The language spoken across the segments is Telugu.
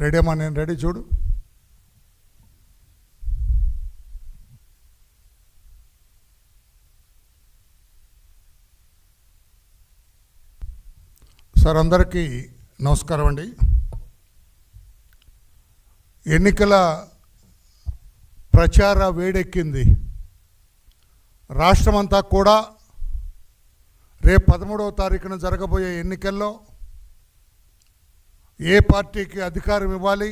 రెడీ అమ్మా నేను రెడీ చూడు. సార్ అందరికీ నమస్కారం అండి. ఎన్నికల ప్రచార వేడెక్కింది. రాష్ట్రమంతా కూడా రేపు పదమూడవ తారీఖున జరగబోయే ఎన్నికల్లో ఏ పార్టీకి అధికారం ఇవ్వాలి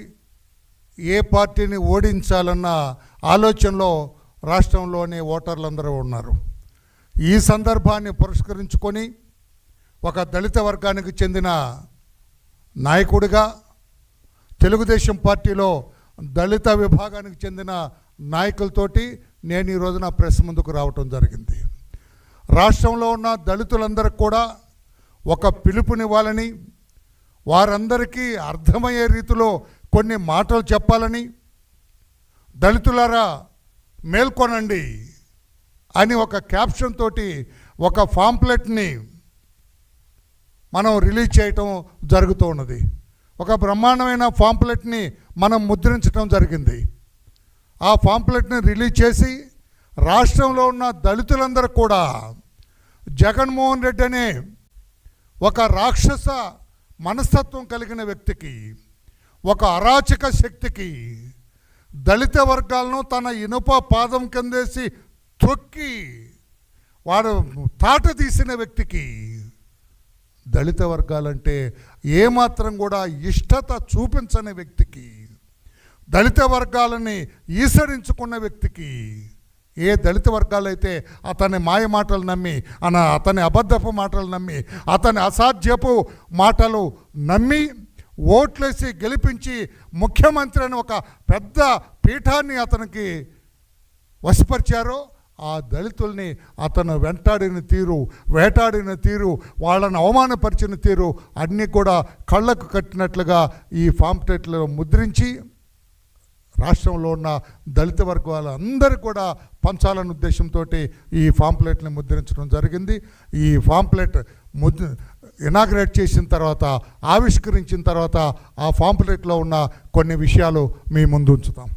ఏ పార్టీని ఓడించాలన్న ఆలోచనలో రాష్ట్రంలోని ఓటర్లందరూ ఉన్నారు. ఈ సందర్భాన్ని పురస్కరించుకొని ఒక దళిత వర్గానికి చెందిన నాయకుడిగా తెలుగుదేశం పార్టీలో దళిత విభాగానికి చెందిన నాయకులతోటి నేను ఈ రోజున ప్రెస్ ముందుకు రావటం జరిగింది. రాష్ట్రంలో ఉన్న దళితులందరికీ కూడా ఒక పిలుపునివ్వాలని వారందరికీ అర్థమయ్యే రీతిలో కొన్ని మాటలు చెప్పాలని దళితులారా మేల్కొనండి అని ఒక క్యాప్షన్ తోటి ఒక ఫాంప్లెట్ని మనం రిలీజ్ చేయటం జరుగుతూ ఉన్నది. ఒక బ్రహ్మాండమైన ఫాంప్లెట్ని మనం ముద్రించడం జరిగింది. ఆ ఫాంప్లెట్ని రిలీజ్ చేసి రాష్ట్రంలో ఉన్న దళితులందరూ కూడా జగన్మోహన్ రెడ్డి అనే ఒక రాక్షస మనస్తత్వం కలిగిన వ్యక్తికి ఒక అరాచక శక్తికి దళిత వర్గాలను తన ఇనుప పాదం కిందేసి తొక్కి వాడు తాట తీసిన వ్యక్తికి దళిత వర్గాలంటే ఏమాత్రం కూడా ఇష్టత చూపించని వ్యక్తికి దళిత వర్గాలని ఈసరించుకున్న వ్యక్తికి ఏ దళిత వర్గాలు అయితే అతని మాయ మాటలు నమ్మి అన అతని అబద్ధపు మాటలు నమ్మి అతని అసాధ్యపు మాటలు నమ్మి ఓట్లేసి గెలిపించి ముఖ్యమంత్రి అని ఒక పెద్ద పీఠాన్ని అతనికి వశపరిచారో ఆ దళితుల్ని అతను వెంటాడిన తీరు వేటాడిన తీరు వాళ్ళని అవమానపరిచిన తీరు అన్నీ కూడా కళ్ళకు కట్టినట్లుగా ఈ పాంప్లెట్లో ముద్రించి రాష్ట్రంలో ఉన్న దళిత వర్గాలందరూ కూడా పంచాలన్న ఉద్దేశంతో ఈ పాంప్లెట్ని ముద్రించడం జరిగింది. ఈ పాంప్లెట్ ముద్ర ఇనాగ్రేట్ చేసిన తర్వాత ఆవిష్కరించిన తర్వాత ఆ పాంప్లెట్లో ఉన్న కొన్ని విషయాలు మీ ముందు ఉంచుతాం.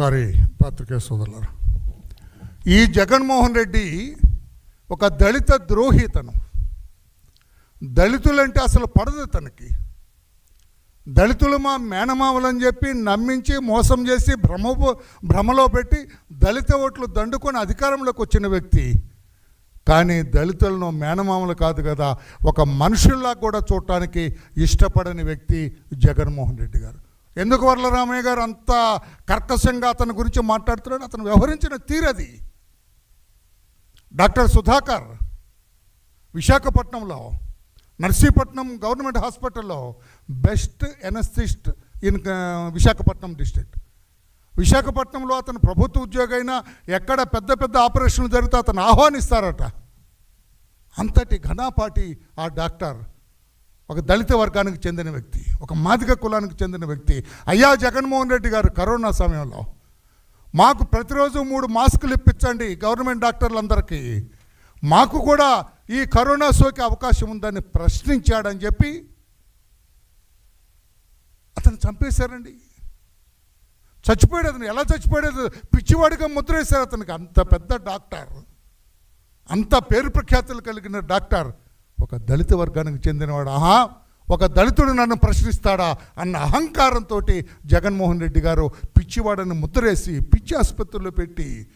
సారీ పాత్రికే సోదరులారా. ఈ జగన్మోహన్ రెడ్డి ఒక దళిత ద్రోహితను. దళితులంటే అసలు పడదు తనకి. దళితులు మా మేనమామలని చెప్పి నమ్మించి మోసం చేసి భ్రమ భ్రమలో పెట్టి దళిత ఓట్లు దండుకొని అధికారంలోకి వచ్చిన వ్యక్తి. కానీ దళితులను మేనమామలు కాదు కదా ఒక మనుషుల్లా కూడా చూడటానికి ఇష్టపడని వ్యక్తి జగన్మోహన్ రెడ్డి గారు. ఎందుకు వరలరామయ్య గారు అంత కర్కశంగా అతని గురించి మాట్లాడుతున్నాడు అతను వ్యవహరించిన తీరది డాక్టర్ సుధాకర్ విశాఖపట్నంలో నర్సీపట్నం గవర్నమెంట్ హాస్పిటల్లో best anaesthetist in Visakhapatnam district. విశాఖపట్నంలో అతను ప్రభుత్వ ఉద్యోగి అయినా ఎక్కడ పెద్ద పెద్ద ఆపరేషన్లు జరిగితే అతను ఆహ్వానిస్తారట. అంతటి ఘనాపాటి ఆ డాక్టర్ ఒక దళిత వర్గానికి చెందిన వ్యక్తి ఒక మాదిగ కులానికి చెందిన వ్యక్తి. అయ్యా జగన్మోహన్ రెడ్డి గారు కరోనా సమయంలో మాకు ప్రతిరోజు మూడు మాస్కులు ఇప్పించండి గవర్నమెంట్ డాక్టర్లందరికీ. మాకు కూడా ఈ కరోనా సోకే అవకాశం ఉందని ప్రశ్నించాడని చెప్పి అతను చంపేశారండి. చచ్చిపోయాడు అతను. ఎలా చచ్చిపోయాడు? పిచ్చివాడిగా ముద్రేశారు అతనికి. అంత పెద్ద డాక్టర్. అంత పేరు ప్రఖ్యాతులు కలిగిన డాక్టర్. ఒక దళిత వర్గానికి చెందినవాడు. ఆహా ఒక దళితుడు నన్ను ప్రశ్నిస్తాడా అన్న అహంకారంతో జగన్మోహన్ రెడ్డి గారు పిచ్చివాడని ముద్రేసి పిచ్చి ఆసుపత్రిలో పెట్టి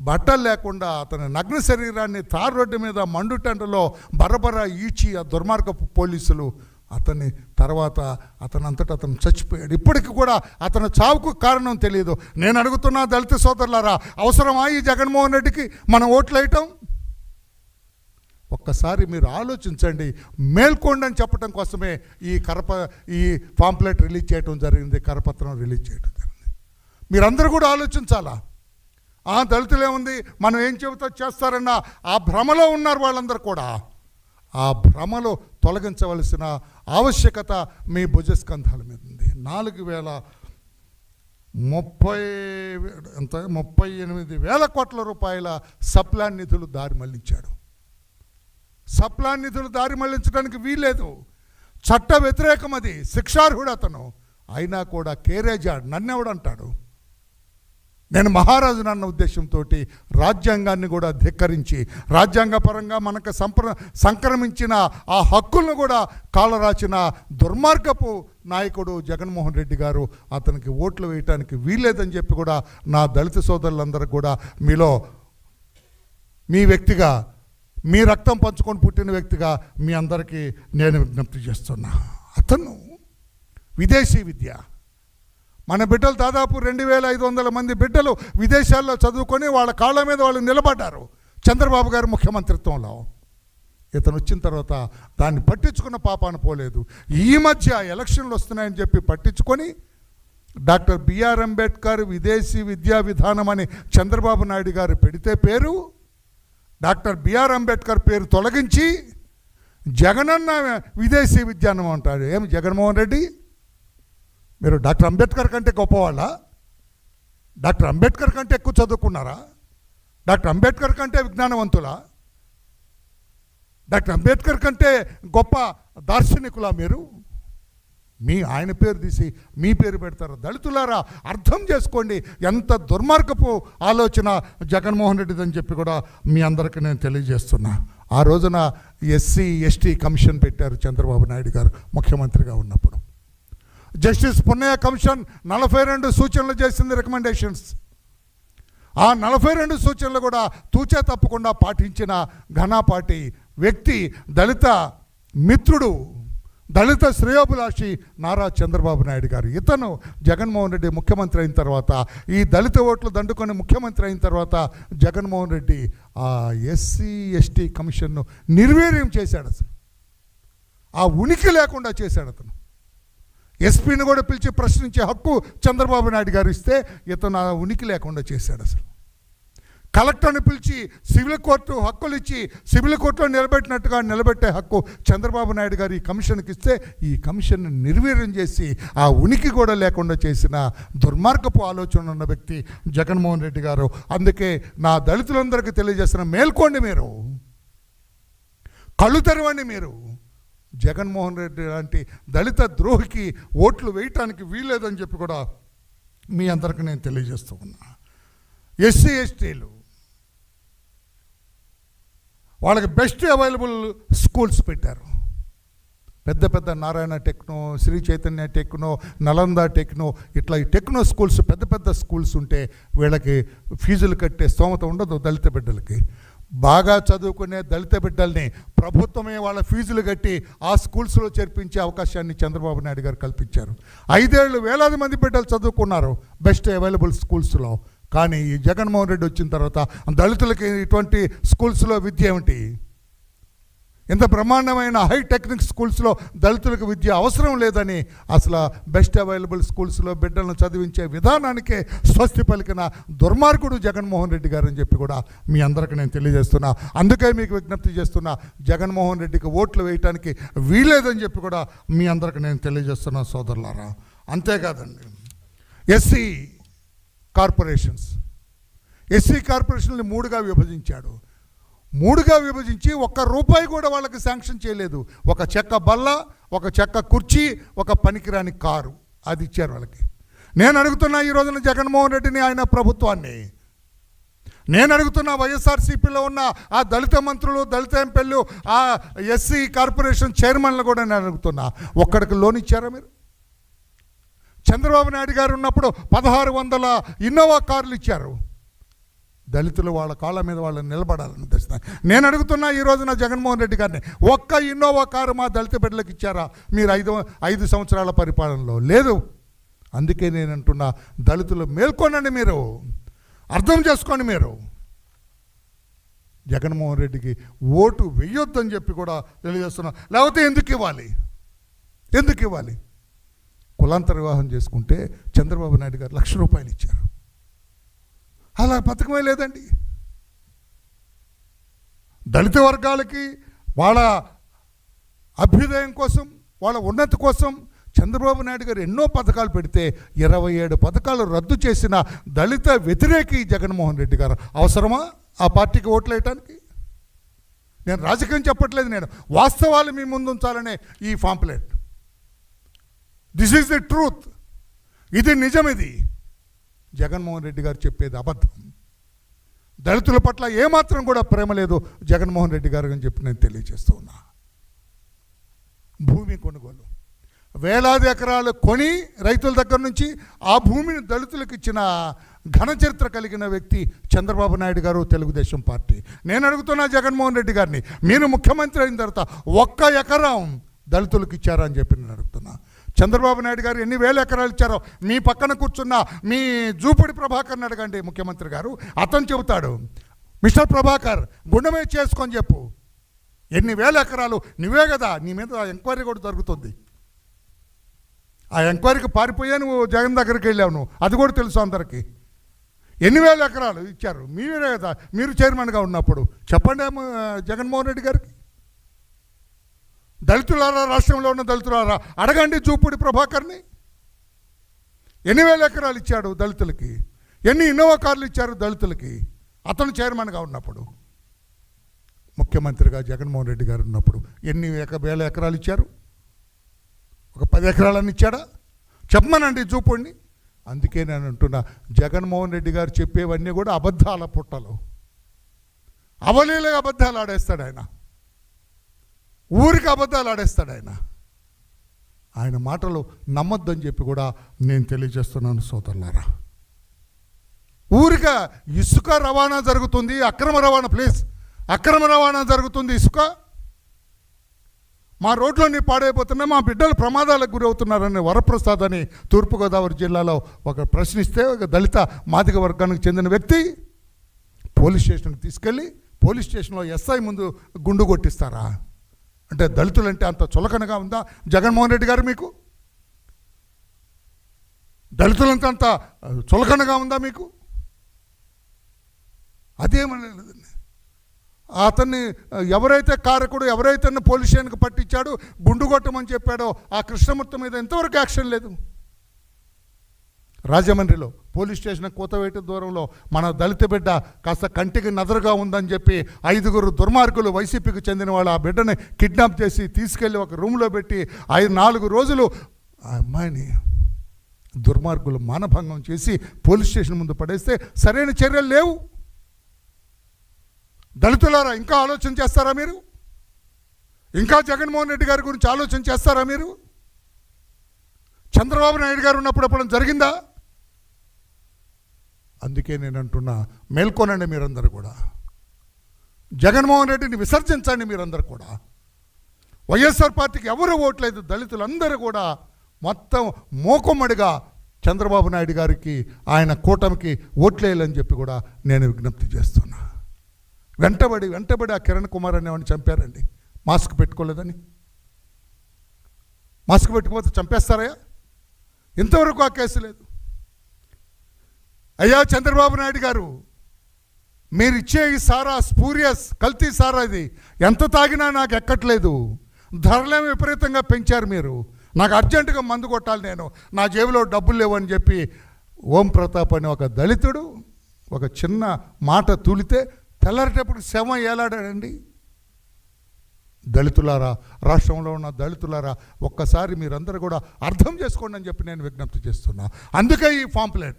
బట్టలు లేకుండా అతని నగ్న శరీరాన్ని తార్ రోడ్డు మీద మండుటెండలో బరబర ఈడ్చి ఆ దుర్మార్గపు పోలీసులు అతని తర్వాత అతనంతటా అతను చచ్చిపోయాడు. ఇప్పటికి కూడా అతను చావుకు కారణం తెలియదు. నేను అడుగుతున్నా దళిత సోదరులారా అవసరమా ఈ జగన్మోహన్ రెడ్డికి? మనం ఓట్లు వేయటం? ఒక్కసారి మీరు ఆలోచించండి. మేల్కోండి అని చెప్పడం కోసమే ఈ కరప ఈ పాంప్లెట్ రిలీజ్ చేయడం జరిగింది కరపత్రం రిలీజ్ చేయడం జరిగింది. మీరందరూ కూడా ఆలోచించాలా? ఆ దళితులేముంది మనం ఏం చెబుతా చేస్తారన్న ఆ భ్రమలో ఉన్నారు వాళ్ళందరూ కూడా. ఆ భ్రమలో తొలగించవలసిన ఆవశ్యకత మీ భుజస్కంధాల మీద ఉంది. నాలుగు వేల ముప్పై ఎంత? ముప్పై ఎనిమిది వేల కోట్ల రూపాయల సప్లాన్ నిధులు దారి మళ్ళించాడు. సప్లాన్ నిధులు దారి మళ్ళించడానికి వీల్లేదు. చట్ట వ్యతిరేకం అది. శిక్షార్హుడు అతను. అయినా కూడా కేరేజాడ్ నన్నెవడంటాడు? నేను మహారాజు అన్న ఉద్దేశంతో రాజ్యాంగాన్ని కూడా ధిక్కరించి రాజ్యాంగపరంగా మనకు సంప్ర సంక్రమించిన ఆ హక్కులను కూడా కాలరాచిన దుర్మార్గపు నాయకుడు జగన్మోహన్ రెడ్డి గారు అతనికి ఓట్లు వేయటానికి వీల్లేదని చెప్పి కూడా నా దళిత సోదరులందరూ కూడా మీలో మీ వ్యక్తిగా మీ రక్తం పంచుకొని పుట్టిన వ్యక్తిగా మీ అందరికీ నేను విజ్ఞప్తి చేస్తున్నా. అతను విదేశీ విద్య. మన బిడ్డలు దాదాపు రెండు వేల ఐదు వందల మంది బిడ్డలు విదేశాల్లో చదువుకొని వాళ్ళ కాళ్ళ మీద వాళ్ళు నిలబడ్డారు. చంద్రబాబు గారు ముఖ్యమంత్రిత్వంలో. ఇతను వచ్చిన తర్వాత దాన్ని పట్టించుకున్న పాపాన పోలేదు. ఈ మధ్య ఎలక్షన్లు వస్తున్నాయని చెప్పి పట్టించుకొని డాక్టర్ బిఆర్ అంబేద్కర్ విదేశీ విద్యా విధానం అని చంద్రబాబు నాయుడు గారు పెడితే పేరు డాక్టర్ బిఆర్ అంబేద్కర్ పేరు తొలగించి జగనన్న విదేశీ విద్యానం అంటారు ఏం జగన్మోహన్ రెడ్డి? మీరు డాక్టర్ అంబేద్కర్ కంటే గొప్పవాళ్ళ? డాక్టర్ అంబేద్కర్ కంటే ఎక్కువ చదువుకున్నారా? డాక్టర్ అంబేద్కర్ కంటే విజ్ఞానవంతులా? డాక్టర్ అంబేద్కర్ కంటే గొప్ప దార్శనికులా మీరు? మీ ఆయన పేరు తీసి మీ పేరు పెడతారు. దళితులారా అర్థం చేసుకోండి. ఎంత దుర్మార్గపు ఆలోచన జగన్మోహన్ రెడ్డిదని చెప్పి కూడా మీ అందరికీ నేను తెలియజేస్తున్నా. ఆ రోజున ఎస్సీ ఎస్టీ కమిషన్ పెట్టారు చంద్రబాబు నాయుడు గారు ముఖ్యమంత్రిగా ఉన్నప్పుడు. జస్టిస్ పున్నయ్య కమిషన్ నలభై రెండు సూచనలు చేసింది రికమెండేషన్స్. ఆ నలభై రెండు సూచనలు కూడా తూచే తప్పకుండా పాటించిన ఘనాపాటి వ్యక్తి దళిత మిత్రుడు దళిత శ్రేయోభిలాషి నారా చంద్రబాబు నాయుడు గారు. ఇతను జగన్మోహన్ రెడ్డి ముఖ్యమంత్రి అయిన తర్వాత ఈ దళిత ఓట్లు దండుకొని ముఖ్యమంత్రి అయిన తర్వాత జగన్మోహన్ రెడ్డి ఆ ఎస్సీ ఎస్టీ కమిషన్ను నిర్వీర్యం చేశాడు అసలు. ఆ ఉనికి లేకుండా చేశాడు అతను. ఎస్పీని కూడా పిలిచి ప్రశ్నించే హక్కు చంద్రబాబు నాయుడు గారు ఇస్తే ఇతను ఆ ఉనికి లేకుండా చేశాడు అసలు. కలెక్టర్ని పిలిచి సివిల్ కోర్టు హక్కులు ఇచ్చి సివిల్ కోర్టులో నిలబెట్టినట్టుగా నిలబెట్టే హక్కు చంద్రబాబు నాయుడు గారు ఈ కమిషన్కి ఇస్తే ఈ కమిషన్ నిర్వీర్యం చేసి ఆ ఉనికి కూడా లేకుండా చేసిన దుర్మార్గపు ఆలోచన ఉన్న వ్యక్తి జగన్మోహన్ రెడ్డి గారు. అందుకే నా దళితులందరికీ తెలియజేస్తున్న మేల్కోండి మీరు. కళ్ళు తెరవండి మీరు. జగన్మోహన్ రెడ్డి లాంటి దళిత ద్రోహికి ఓట్లు వేయటానికి వీల్లేదని చెప్పి కూడా మీ అందరికీ నేను తెలియజేస్తూ ఉన్నా. ఎస్సీ ఎస్టీలు వాళ్ళకి బెస్ట్ అవైలబుల్ స్కూల్స్ పెట్టారు. పెద్ద పెద్ద Narayana techno Sri Chaitanya techno Nalanda techno ఇట్లా ఈ టెక్నో స్కూల్స్ పెద్ద పెద్ద స్కూల్స్ ఉంటే వీళ్ళకి ఫీజులు కట్టే స్తోమత ఉండదు దళిత బిడ్డలకి. బాగా చదువుకునే దళిత బిడ్డల్ని ప్రభుత్వమే వాళ్ళ ఫీజులు కట్టి ఆ స్కూల్స్లో చేర్పించే అవకాశాన్ని చంద్రబాబు నాయుడు గారు కల్పించారు. ఐదేళ్ళు వేలాది మంది బిడ్డలు చదువుకున్నారు బెస్ట్ అవైలబుల్ స్కూల్స్లో కానీ ఈ జగన్మోహన్ రెడ్డి వచ్చిన తర్వాత దళితులకి ఇటువంటి స్కూల్స్లో విద్య ఏమిటి? ఇంత బ్రహ్మాండమైన హై టెక్నిక్ స్కూల్స్లో దళితులకు విద్య అవసరం లేదని అసలు బెస్ట్ అవైలబుల్ స్కూల్స్లో బిడ్డలను చదివించే విధానానికే స్వస్తి పలికిన దుర్మార్గుడు జగన్మోహన్ రెడ్డి గారు అని చెప్పి కూడా మీ అందరికీ నేను తెలియజేస్తున్నా. అందుకే మీకు విజ్ఞప్తి చేస్తున్నా జగన్మోహన్ రెడ్డికి ఓట్లు వేయటానికి వీలేదని చెప్పి కూడా మీ అందరికీ నేను తెలియజేస్తున్నా సోదరులారా. అంతేకాదండి ఎస్సీ కార్పొరేషన్స్. ఎస్సీ కార్పొరేషన్ని మూడుగా విభజించాడు. మూడుగా విభజించి ఒక్క రూపాయి కూడా వాళ్ళకి శాంక్షన్ చేయలేదు. ఒక చెక్క బల్ల ఒక చెక్క కుర్చీ ఒక పనికిరాని కారు. అది ఇచ్చారు వాళ్ళకి. నేను అడుగుతున్నా ఈ రోజున జగన్మోహన్ రెడ్డిని ఆయన ప్రభుత్వాన్ని. నేను అడుగుతున్న వైఎస్ఆర్సీపీలో ఉన్న ఆ దళిత మంత్రులు దళిత ఎంపీలు ఆ ఎస్సీ కార్పొరేషన్ చైర్మన్లు కూడా నేను అడుగుతున్నా. ఒక్కడికి లోన్ ఇచ్చారా మీరు? చంద్రబాబు నాయుడు గారు ఉన్నప్పుడు పదహారు వందల ఇన్నోవా కార్లు ఇచ్చారు. దళితులు వాళ్ళ కాళ్ళ మీద వాళ్ళని నిలబడాలని ఉద్దేశం నేను అడుగుతున్నా ఈ రోజున జగన్మోహన్ రెడ్డి గారిని ఒక్క ఇన్నోవా కారు మా దళిత బిడ్డలకు ఇచ్చారా? మీరు ఐదు ఐదు సంవత్సరాల పరిపాలనలో లేదు. అందుకే నేను అంటున్నా దళితులు మేల్కొనండి మీరు. అర్థం చేసుకోండి మీరు. జగన్మోహన్ రెడ్డికి ఓటు వెయ్యొద్దని చెప్పి కూడా తెలియజేస్తున్నా. లేకపోతే ఎందుకు ఇవ్వాలి? ఎందుకు ఇవ్వాలి? కులాంతర వివాహం చేసుకుంటే చంద్రబాబు నాయుడు గారు లక్ష రూపాయలు ఇచ్చారు. అలా పథకమే లేదండి. దళిత వర్గాలకి వాళ్ళ అభ్యుదయం కోసం వాళ్ళ ఉన్నతి కోసం చంద్రబాబు నాయుడు గారు ఎన్నో పథకాలు పెడితే ఇరవై ఏడు పథకాలు రద్దు చేసిన దళిత వ్యతిరేకి జగన్మోహన్ రెడ్డి గారు అవసరమా ఆ పార్టీకి ఓట్లు వేయటానికి నేను రాజకీయం చెప్పట్లేదు నేను. వాస్తవాలు మీ ముందు ఉంచాలనే ఈ pamphlet this is the truth ఇది నిజం ఇది జగన్మోహన్ రెడ్డి గారు చెప్పేది అబద్ధం. దళితుల పట్ల ఏమాత్రం కూడా ప్రేమ లేదు జగన్మోహన్ రెడ్డి గారు అని చెప్పి నేను తెలియజేస్తూ ఉన్నా. భూమి కొనుగోలు. వేలాది ఎకరాలు కొని రైతుల దగ్గర నుంచి ఆ భూమిని దళితులకు ఇచ్చిన ఘన చరిత్ర కలిగిన వ్యక్తి చంద్రబాబు నాయుడు గారు తెలుగుదేశం పార్టీ. నేను అడుగుతున్నా జగన్మోహన్ రెడ్డి గారిని మీరు ముఖ్యమంత్రి అయిన తర్వాత ఒక్క ఎకరం దళితులకు ఇచ్చారా అని చెప్పి నేను అడుగుతున్నా. చంద్రబాబు నాయుడు గారు ఎన్ని వేల ఎకరాలు ఇచ్చారో మీ పక్కన కూర్చున్న మీ జూపుడి ప్రభాకర్ని అడగండి ముఖ్యమంత్రి గారు. అతను చెబుతాడు మిస్టర్ ప్రభాకర్ గుండమే చేసుకొని చెప్పు. ఎన్ని వేల ఎకరాలు? నువ్వే కదా నీ మీద ఎంక్వైరీ కూడా జరుగుతుంది. ఆ ఎంక్వైరీకి పారిపోయా నువ్వు జగన్ దగ్గరికి వెళ్ళావు నువ్వు. అది కూడా తెలుసు అందరికీ. ఎన్ని వేల ఎకరాలు ఇచ్చారు? మీరే కదా మీరు చైర్మన్గా ఉన్నప్పుడు. చెప్పండి ఏమో, జగన్మోహన్ రెడ్డి గారికి. దళితులారా రాష్ట్రంలో ఉన్న దళితులారా అడగండి చూపుడి ప్రభాకర్ని. ఎన్ని వేల ఎకరాలు ఇచ్చాడు దళితులకి? ఎన్ని ఇన్నోవా కార్లు ఇచ్చారు దళితులకి? అతను చైర్మన్గా ఉన్నప్పుడు ముఖ్యమంత్రిగా జగన్మోహన్ రెడ్డి గారు ఉన్నప్పుడు ఎన్ని వేల ఎకరాలు ఇచ్చారు? ఒక పది ఎకరాలని ఇచ్చాడా? చెప్పమనండి చూపండి అందుకే నేను అంటున్నా జగన్మోహన్ రెడ్డి గారు చెప్పేవన్నీ కూడా అబద్ధాల పుట్టలు. అవలీలగా అబద్ధాలు ఆడేస్తాడు ఆయన. ఊరికి అబద్ధాలు ఆడేస్తాడు ఆయన. ఆయన మాటలు నమ్మొద్దని చెప్పి కూడా నేను తెలియజేస్తున్నాను సోదరులారా. ఊరిక ఇసుక రవాణా జరుగుతుంది అక్రమ రవాణా ప్లీజ్. అక్రమ రవాణా జరుగుతుంది ఇసుక. మా రోడ్లన్నీ పాడైపోతున్నాయి మా బిడ్డలు ప్రమాదాలకు గురవుతున్నారని వరప్రసాద్ అని తూర్పుగోదావరి జిల్లాలో ఒక ప్రశ్నిస్తే ఒక దళిత మాదిక వర్గానికి చెందిన వ్యక్తి పోలీస్ స్టేషన్కి తీసుకెళ్ళి పోలీస్ స్టేషన్లో ఎస్ఐ ముందు గుండు కొట్టిస్తారా? అంటే దళితులంటే అంత చులకనగా ఉందా? జగన్మోహన్ రెడ్డి గారు మీకు? దళితులంతా అంత చులకనగా ఉందా మీకు? అదేమనలేదండి అతన్ని ఎవరైతే కారకుడు ఎవరైతే పోలీస్ స్టేషన్కి పట్టించాడో గుండుగొట్టమని చెప్పాడో ఆ కృష్ణమూర్తి మీద ఎంతవరకు యాక్షన్ లేదు. రాజమండ్రిలో పోలీస్ స్టేషన్ కూతవేట దూరంలో మన దళిత బిడ్డ కాస్త కంటికి నదరుగా ఉందని చెప్పి ఐదుగురు దుర్మార్గులు వైసీపీకి చెందిన వాళ్ళు ఆ బిడ్డని కిడ్నాప్ చేసి తీసుకెళ్ళి ఒక రూమ్లో పెట్టి ఐదు నాలుగు రోజులు ఆ అమ్మాయిని దుర్మార్గులు మానభంగం చేసి పోలీస్ స్టేషన్ ముందు పడేస్తే సరైన చర్యలు లేవు. దళితులారా ఇంకా ఆలోచన చేస్తారా మీరు? ఇంకా జగన్మోహన్ రెడ్డి గారి గురించి ఆలోచన చేస్తారా మీరు? చంద్రబాబు నాయుడు గారు ఉన్నప్పుడు అప్పుడు జరిగిందా? అందుకే నేను అంటున్నా మేల్కొనండి మీరందరూ కూడా. జగన్మోహన్ రెడ్డిని విసర్జించండి మీరందరూ కూడా. వైఎస్ఆర్ పార్టీకి ఎవరు ఓట్లేదు దళితులందరూ కూడా మొత్తం మోకొమ్మడిగా చంద్రబాబు నాయుడు గారికి ఆయన కూటమికి ఓట్లేయాలని చెప్పి కూడా నేను విజ్ఞప్తి చేస్తున్నా. వెంటబడి వెంటబడి ఆ కిరణ్ కుమార్ అనేవాడిని చంపారండి. మాస్క్ పెట్టుకోలేదని. మాస్క్ పెట్టుకోకపోతే చంపేస్తారయ్యా? ఇంతవరకు ఆ కేసు లేదు. అయ్యా చంద్రబాబు నాయుడు గారు మీరు ఇచ్చే ఈ సారా స్పూరియస్ కల్తీ సారా ఇది ఎంత తాగినా నాకు ఎక్కట్లేదు. ధరలేమి విపరీతంగా పెంచారు మీరు. నాకు అర్జెంటుగా మందు కొట్టాలి నేను. నా జేబులో డబ్బులు లేవని చెప్పి ఓం ప్రతాప్ అని ఒక దళితుడు ఒక చిన్న మాట తూలితే తెల్లారేటప్పుడు శవం ఏలాడాడండి? దళితులారా రాష్ట్రంలో ఉన్న దళితులారా ఒక్కసారి మీరందరూ కూడా అర్థం చేసుకోండి అని చెప్పి నేను విజ్ఞప్తి చేస్తున్నా. అందుకే ఈ పాంప్లెట్.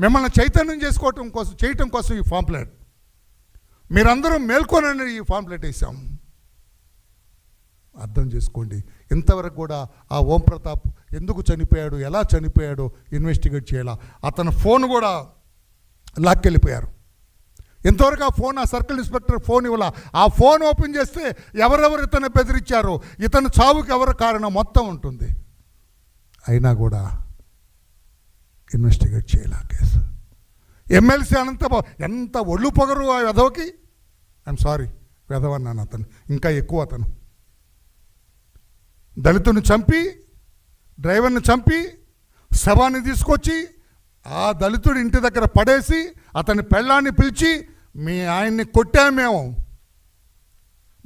మిమ్మల్ని చైతన్యం చేసుకోవటం కోసం చేయటం కోసం ఈ ఫాంప్లెట్ మీరందరూ మేల్కొనని ఈ ఫాంప్లెట్ వేసాం. అర్థం చేసుకోండి. ఇంతవరకు కూడా ఆ ఓం ప్రతాప్ ఎందుకు చనిపోయాడు ఎలా చనిపోయాడు ఇన్వెస్టిగేట్ చేయాలా. అతని ఫోన్ కూడా లాక్కెళ్ళిపోయారు ఇంతవరకు ఆ ఫోన్ ఆ సర్కిల్ ఇన్స్పెక్టర్ ఫోన్ ఇవ్వాల. ఆ ఫోన్ ఓపెన్ చేస్తే ఎవరెవరు ఇతను బెదిరించారు ఇతను చావుకి ఎవరు కారణం మొత్తం ఉంటుంది. అయినా కూడా ఇన్వెస్టిగేట్ చేయాలి ఆ కేసు ఎమ్మెల్సీ అనంత ఎంత ఒళ్ళు పొగరు ఆ వెధవకి? ఐఎమ్ సారీ వెధవ అన్నాను అతను ఇంకా ఎక్కువ అతను. దళితుని చంపి డ్రైవర్ని చంపి శవాన్ని తీసుకొచ్చి ఆ దళితుడి ఇంటి దగ్గర పడేసి అతని పెళ్ళాన్ని పిలిచి మీ ఆయన్ని కొట్టాము మేము.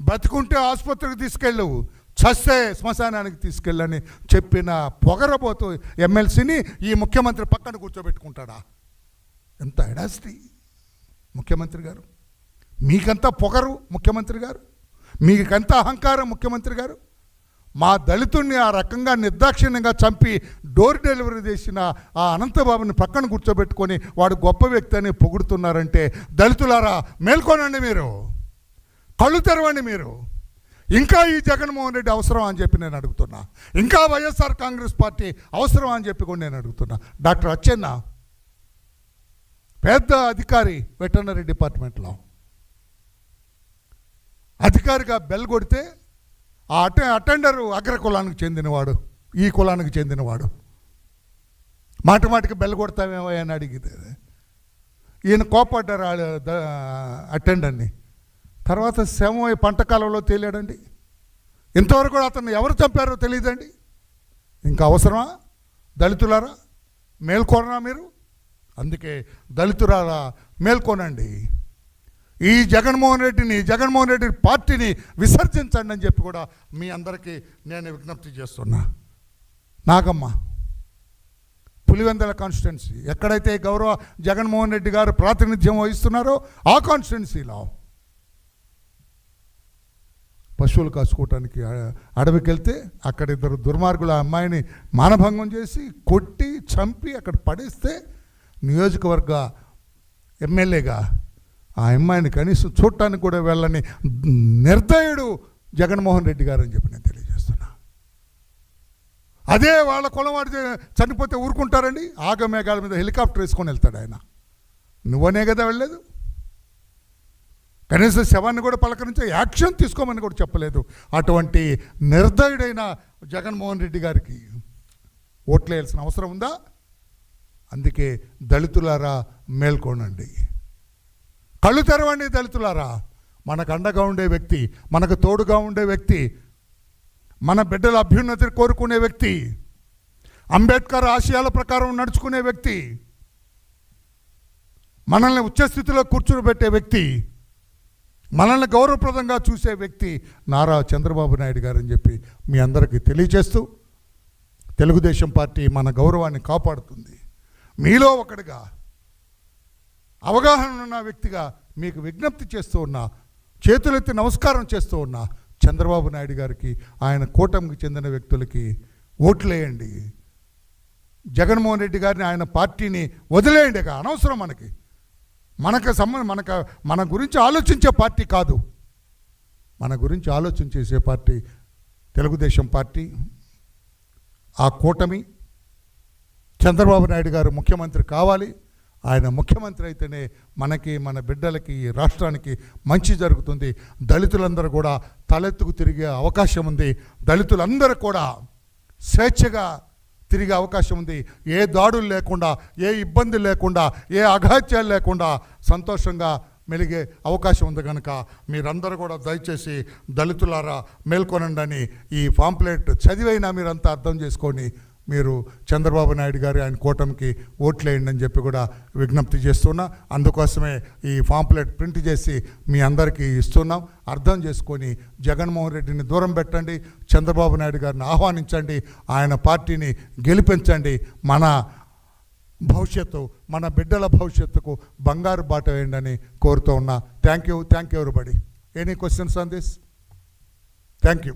బతుకుంటే ఆసుపత్రికి తీసుకెళ్ళవు. చస్తే శ్మశానానికి తీసుకెళ్ళని చెప్పిన పొగరబోతూ ఎమ్మెల్సీని ఈ ముఖ్యమంత్రి పక్కన కూర్చోబెట్టుకుంటాడా? ఎంత ఎడాసిటీ ముఖ్యమంత్రి గారు మీకంతా పొగరు ముఖ్యమంత్రి గారు? మీకంత అహంకారం ముఖ్యమంత్రి గారు? మా దళితుడిని ఆ రకంగా నిర్దాక్షిణ్యంగా చంపి డోర్ డెలివరీ చేసిన ఆ అనంతబాబుని పక్కన కూర్చోబెట్టుకొని వాడు గొప్ప వ్యక్తి అని పొగుడుతున్నారంటే దళితులారా మేల్కొనండి మీరు. కళ్ళు తెరవండి మీరు. ఇంకా ఈ జగన్మోహన్ రెడ్డి అవసరం అని చెప్పి నేను అడుగుతున్నా. ఇంకా వైఎస్ఆర్ కాంగ్రెస్ పార్టీ అవసరం అని చెప్పి కూడా నేను అడుగుతున్నా. డాక్టర్ అచ్చెన్న పెద్ద అధికారి వెటర్నరీ డిపార్ట్మెంట్లో. అధికారిగా బెల్ కొడితే ఆ అట అటెండరు అగ్ర కులానికి చెందినవాడు ఈ కులానికి చెందినవాడు. మాట మాటికి బెల్ కొడతామేమో అని అడిగితే. ఈయన కోపడ్డారు అటెండర్ని. తర్వాత శవం పంటకాలంలో పంట కాలంలో తేలాడండి. ఇంతవరకు కూడా అతన్ని ఎవరు చంపారో తెలియదండి ఇంకా అవసరమా? దళితులారా? మేల్కోరనా మీరు? అందుకే దళితులారా మేల్కోనండి. ఈ జగన్మోహన్ రెడ్డిని జగన్మోహన్ రెడ్డి పార్టీని విసర్జించండి అని చెప్పి కూడా మీ అందరికీ నేను విజ్ఞప్తి చేస్తున్నా. నాగమ్మ పులివెందల కాన్స్టిట్యున్సీ ఎక్కడైతే గౌరవ జగన్మోహన్ రెడ్డి గారు ప్రాతినిధ్యం వహిస్తున్నారో ఆ కాన్స్టిట్యున్సీలో పశువులు కాసుకోవటానికి అడవికి వెళ్తే అక్కడ ఇద్దరు దుర్మార్గులు ఆ అమ్మాయిని మానభంగం చేసి కొట్టి చంపి అక్కడ పడేస్తే నియోజకవర్గ ఎమ్మెల్యేగా ఆ అమ్మాయిని కనీసం చూడటానికి కూడా వెళ్ళని నిర్దయుడు జగన్మోహన్ రెడ్డి గారు అని చెప్పి నేను తెలియజేస్తున్నా. అదే వాళ్ళ కులవాడు చనిపోతే ఊరుకుంటారండి? ఆగమేఘాల మీద హెలికాప్టర్ వేసుకొని వెళ్తాడు ఆయన. నువ్వనే కదా వెళ్ళలేదు? కనీసం శవాన్ని కూడా పలకరించే యాక్షన్ తీసుకోమని కూడా చెప్పలేదు. అటువంటి నిర్దయుడైన జగన్మోహన్ రెడ్డి గారికి ఓట్లేయాల్సిన అవసరం ఉందా? అందుకే దళితులారా మేల్కోనండి. కళ్ళు తెరవండి దళితులారా. మనకు అండగా ఉండే వ్యక్తి మనకు తోడుగా ఉండే వ్యక్తి మన బిడ్డల అభ్యున్నతిని కోరుకునే వ్యక్తి అంబేద్కర్ ఆశయాల ప్రకారం నడుచుకునే వ్యక్తి మనల్ని ఉచ్చస్థితిలో కూర్చోబెట్టే వ్యక్తి మనల్ని గౌరవప్రదంగా చూసే వ్యక్తి నారా చంద్రబాబు నాయుడు గారు అని చెప్పి మీ అందరికీ తెలియచేస్తూ తెలుగుదేశం పార్టీ మన గౌరవాన్ని కాపాడుతుంది. మీలో ఒకటిగా అవగాహన ఉన్న వ్యక్తిగా మీకు విజ్ఞప్తి చేస్తూ ఉన్నా చేతులెత్తి నమస్కారం చేస్తూ ఉన్నా చంద్రబాబు నాయుడు గారికి ఆయన కూటమికి చెందిన వ్యక్తులకి ఓట్లేయండి. జగన్మోహన్ రెడ్డి గారిని ఆయన పార్టీని వదిలేయండి. అనవసరం మనకి. మనకు సంబంధం మనకు మన గురించి ఆలోచించే పార్టీ కాదు. మన గురించి ఆలోచన చేసే పార్టీ తెలుగుదేశం పార్టీ ఆ కూటమి. చంద్రబాబు నాయుడు గారు ముఖ్యమంత్రి కావాలి. ఆయన ముఖ్యమంత్రి అయితేనే మనకి మన బిడ్డలకి ఈ రాష్ట్రానికి మంచి జరుగుతుంది. దళితులందరూ కూడా తలెత్తుకు తిరిగే అవకాశం ఉంది. దళితులందరూ కూడా స్వేచ్ఛగా తిరిగే అవకాశం ఉంది. ఏ దాడులు లేకుండా ఏ ఇబ్బంది లేకుండా ఏ అఘాత్యాలు లేకుండా సంతోషంగా మెలిగే అవకాశం ఉంది కనుక మీరందరూ కూడా దయచేసి దళితులారా మేల్కొనండి అని ఈ పాంప్లెట్ చదివైనా మీరంతా అర్థం చేసుకొని మీరు చంద్రబాబు నాయుడు గారి ఆయన కూటమికి ఓట్లేయండి అని చెప్పి కూడా విజ్ఞప్తి చేస్తున్నా. అందుకోసమే ఈ పాంప్లెట్ ప్రింట్ చేసి మీ అందరికీ ఇస్తున్నాం. అర్థం చేసుకొని జగన్మోహన్ రెడ్డిని దూరం పెట్టండి. చంద్రబాబు నాయుడు గారిని ఆహ్వానించండి. ఆయన పార్టీని గెలిపించండి. మన భవిష్యత్తు మన బిడ్డల భవిష్యత్తుకు బంగారు బాట వేయండి అని కోరుతూ ఉన్నా. Thank you thank you everybody any questions on this thank you